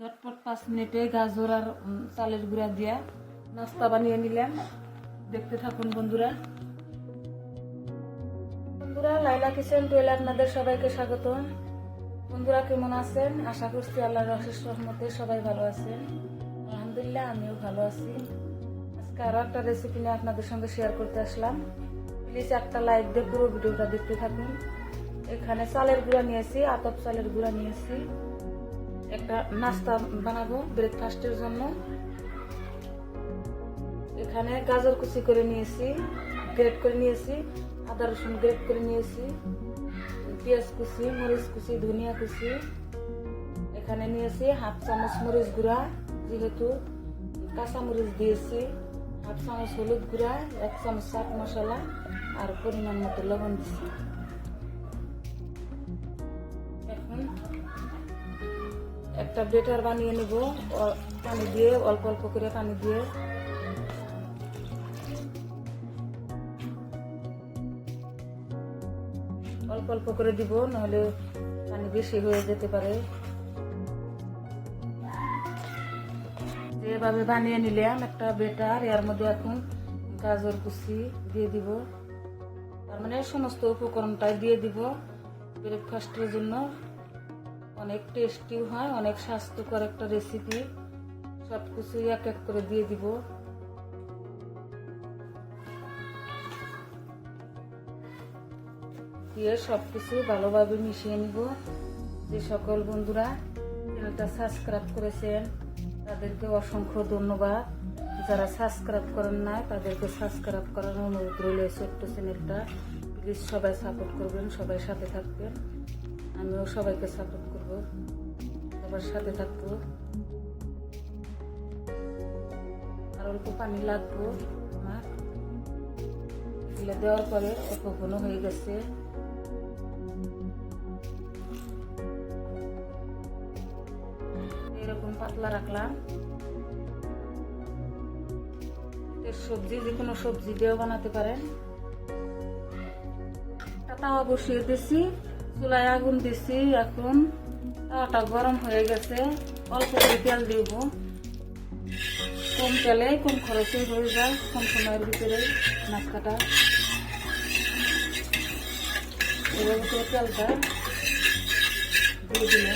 ঝটপট পাঁচ মিনিটে গাজর আর চালের গুঁড়া দিয়া নাস্তা বানিয়ে নিলাম। দেখতে থাকুন বন্ধুরা। বন্ধুরা, লাইলা কিচেন টুয়েলে আপনাদের সবাইকে স্বাগত বন্ধুরা, কেমন আছেন? আশা করছি আল্লাহর অশেষ রহমতে সবাই ভালো আছেন। আলহামদুলিল্লাহ, আমিও ভালো আছি। আজকে আরও একটা রেসিপি নিয়ে আপনাদের সঙ্গে শেয়ার করতে আসলাম। প্লিজ একটা লাইক দিয়ে পুরো ভিডিওটা দেখতে থাকুন। এখানে চালের গুঁড়া নিয়েছি, আতপ চালের গুঁড়া নিয়েছি। একটা নাস্তা বানাবো ব্রেকফাস্টের জন্য। এখানে গাজর কুচি করে নিয়েছি গ্রেট করে নিয়েছি, আদা রসুন গ্রেট করে নিয়েছি, পেঁয়াজ কুচি, মরিচ কুচি, ধনিয়া কুচি। এখানে নিয়েছি হাফ চামচ মরিচ গুঁড়া, যেহেতু কাঁচা মরিচ দিয়েছি। হাফ চামচ হলুদ গুঁড়া, এক চামচ চাট মশলা, আর পরিমাণ মতো লবণ দিয়েছি একটা বেটার বানিয়ে নিব। পানি দিয়ে, অল্প অল্প করে পানি দিয়ে। অল্প অল্প করে দিব, নাহলে পানি বেশি হয়ে যেতে পারে। যেভাবে বানিয়ে নিলাম, একটা বেটার, এর মধ্যে এখন গাজর কুচি দিয়ে দিব। তার মানে সমস্ত উপকরণটাই দিয়ে দিব, ব্রেকফাস্টের জন্য। অনেক টেস্টিও হয়, অনেক স্বাস্থ্যকর একটা রেসিপি সব কিছুই এক এক করে দিয়ে দিব। দিয়ে সব কিছু ভালোভাবে মিশিয়ে নিব। যে সকল বন্ধুরা চ্যানেলটা সাবস্ক্রাইব করেছেন, তাদেরকে অসংখ্য ধন্যবাদ। যারা সাবস্ক্রাইব করেন না তাদেরকে সাবস্ক্রাইব করার অনুরোধ রইল ছোট্ট চ্যানেলটা। প্লিজ সবাই সাপোর্ট করবেন, সবাই সাথে থাকবেন। আমিও সবাইকে সাপোর্ট করব সবার সাথে থাকব। আর অল্প পানি লাগবো আমার এগুলো দেওয়ার পরে অল্প ঘন হয়ে গেছে। এরকম পাতলা রাখলাম। সবজি, যে কোনো সবজি দিয়েও বানাতে পারেন। তাওয়া বসিয়ে দিছি, চুলায় আগুন দিছি এখন। তাওয়াটা গরম হয়ে গেছে, অল্প করে তেল দিব। কম তেলে কম খরচে হয়ে যায়, কম সময়ের ভিতরে নাস্তাটা। এভাবে করে তেলটা দিয়ে দিলে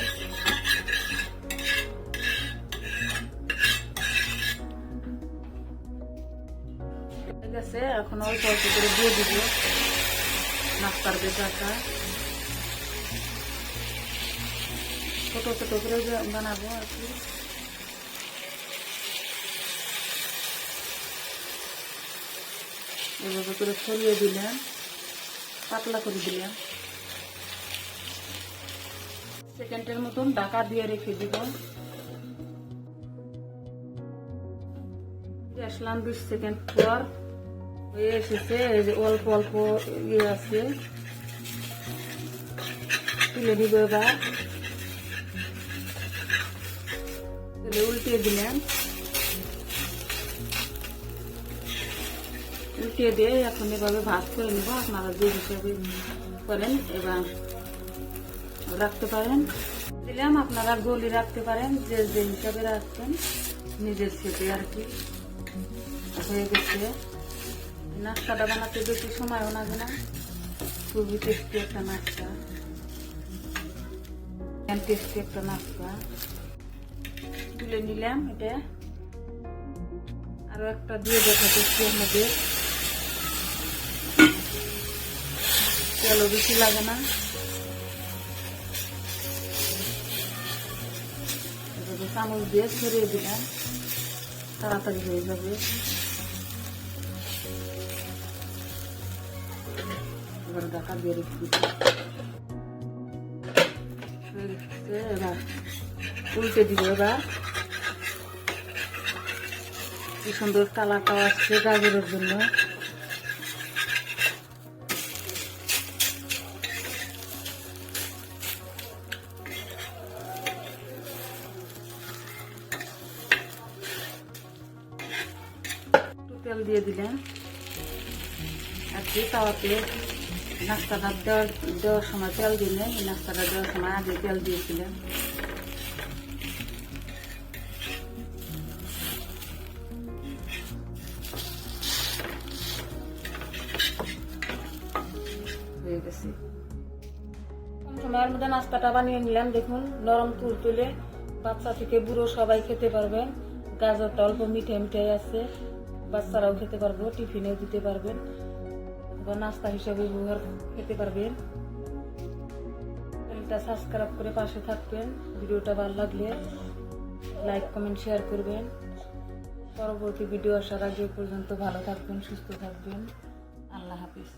গেছে, এখন অল্প অল্প করে দিয়ে দিব নাস্তার বেটাটা ছোট ছোট করে বানাবো আর কি। এভাবে করে ছড়িয়ে দিলাম, পাতলা করে দিলাম। সেকেন্ডের মতন ঢাকা দিয়ে রেখে দিব। আসলাম বিশ সেকেন্ড পর হয়ে এসেছে, এই যে অল্প অল্প ইয়ে আছে। তুলে দিব এবার। তুলে উল্টিয়ে দিলাম উল্টিয়ে দিয়ে এখন এভাবে ভাত করে নেব। আপনারা যে হিসাবে করেন, এবার রাখতে পারেন। দিলাম, আপনারা গলি রাখতে পারেন, যে যে হিসাবে রাখছেন, নিজের সেটে আর কি হয়ে গেছে। নাস্তাটা বানাতে বেশি সময়ও লাগে না। খুবই টেস্টি একটা নাস্তা। টেস্টি একটা নাস্তা। তুলে নিলাম এটা। আরও একটা দিয়ে দেখাতেছি মধ্যে তেলও বেশি লাগে না। চামচ দিয়ে ছড়িয়ে দিলাম। তাড়াতাড়ি হয়ে যাবে। এবার ঢাকা দিয়ে রেখে উল্টে দিব এবার। কি সুন্দর কালারটাও আসছে গাজরের জন্য। তেল দিয়ে দিলেন। আর কি তাওয়াতে নাস্তাটা দেওয়ার দেওয়ার সময় তেল দিলেন নাস্তাটা দেওয়ার সময় আগে তেল দিয়েছিলেন। হয়ে গেছে। সময়ের মধ্যে নাস্তাটা বানিয়ে নিলাম, দেখুন, নরম তুল তুলে বাচ্চা থেকে বুড়ো সবাই খেতে পারবেন গাজরটা অল্প মিঠে মিঠে আছে, বাচ্চারাও খেতে পারব, টিফিনেও দিতে পারবেন বা নাস্তা হিসাবে ব্যবহার খেতে পারবেন চ্যানেলটা সাবস্ক্রাইব করে পাশে থাকবেন, ভিডিওটা ভালো লাগলে লাইক, কমেন্ট, শেয়ার করবেন। পরবর্তী ভিডিও আসার আগে পর্যন্ত ভালো থাকবেন, সুস্থ থাকবেন। আল্লাহ হাফিজ।